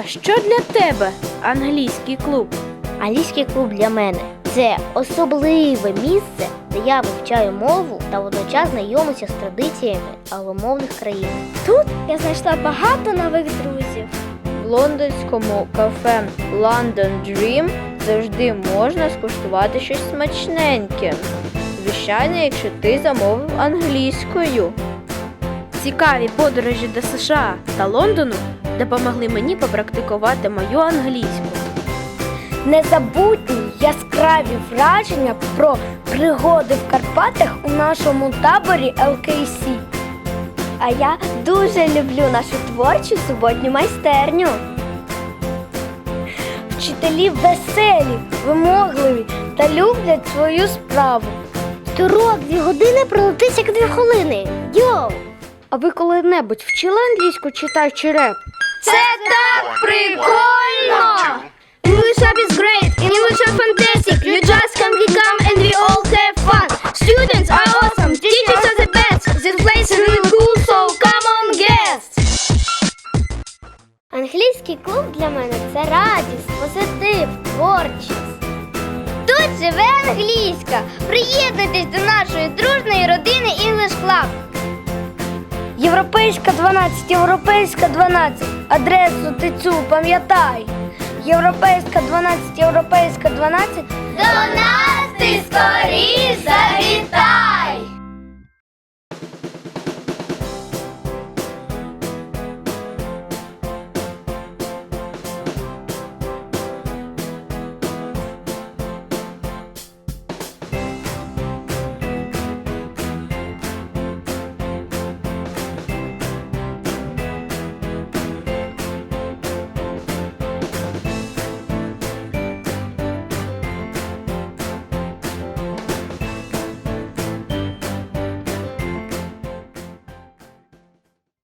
А що для тебе англійський клуб? Англійський клуб для мене це особливе місце, де я вивчаю мову та водночас знайомлюся з традиціями англомовних країн. Тут я знайшла багато нових друзів. В лондонському кафе London Dream завжди можна скуштувати щось смачненьке. Звичайно, якщо ти замовив англійською. Цікаві подорожі до США та Лондону допомогли мені попрактикувати мою англійську. Незабутні яскраві враження про пригоди в Карпатах у нашому таборі LKC. А я дуже люблю нашу творчу суботню майстерню. Вчителі веселі, вимогливі та люблять свою справу. Турок дві години пролетить як дві хвилини. Йоу! А ви коли-небудь вчили англійську читаючи реп? Це так прикольно! English up is great, English are fantastic. You just come, we come, and we all have fun. Students are awesome, teachers are the best. This place is really cool, so come on, guests. Англійський клуб для мене це радість, позитив, творчість. Тут живе англійська. Приєднуйтесь до нашої Європейська 12, європейська 12. Адресу ти цю пам'ятай. Європейська 12, європейська 12. До!